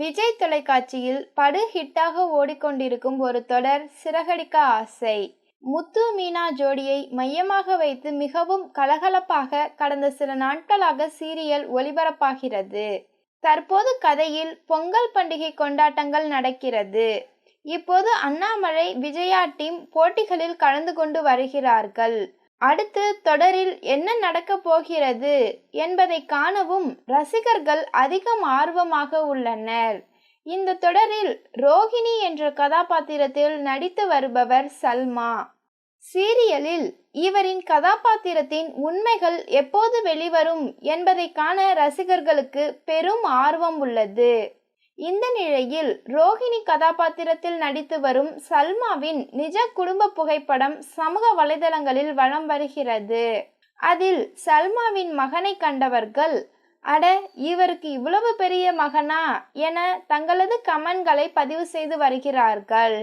விஜய் தொலைக்காட்சியில் படு ஹிட்டாக ஓடிக்கொண்டிருக்கும் ஒரு தொடர் சிறகடிக்க ஆசை. முத்து மீனா ஜோடியை மையமாக வைத்து மிகவும் கலகலப்பாக கடந்த சில நாட்களாக சீரியல் ஒளிபரப்பாகிறது. தற்போது கதையில் பொங்கல் பண்டிகை கொண்டாட்டங்கள் நடக்கிறது. இப்போது அண்ணாமலை விஜயா டீம் போட்டிகளில் கலந்து கொண்டு வருகிறார்கள். அடுத்து தொடரில் என்ன நடக்கப் போகிறது என்பதை காணவும் ரசிகர்கள் அதிகம் ஆர்வமாக உள்ளனர். இந்த தொடரில் ரோஹிணி என்ற கதாபாத்திரத்தில் நடித்து வருபவர் சல்மா. சீரியலில் இவரின் கதாபாத்திரத்தின் உண்மைகள் எப்போது வெளிவரும் என்பதை காண ரசிகர்களுக்கு பெரும் ஆர்வம் உள்ளது. இந்த நிலையில் ரோஹிணி கதாபாத்திரத்தில் நடித்து வரும் சல்மாவின் நிஜ குடும்ப புகைப்படம் சமூக வலைதளங்களில் வலம் வருகிறது. அதில் சல்மாவின் மகனை கண்டவர்கள் அட இவருக்கு இவ்வளவு பெரிய மகனா? என தங்களது கமெண்ட்களை பதிவு செய்து வருகிறார்கள்.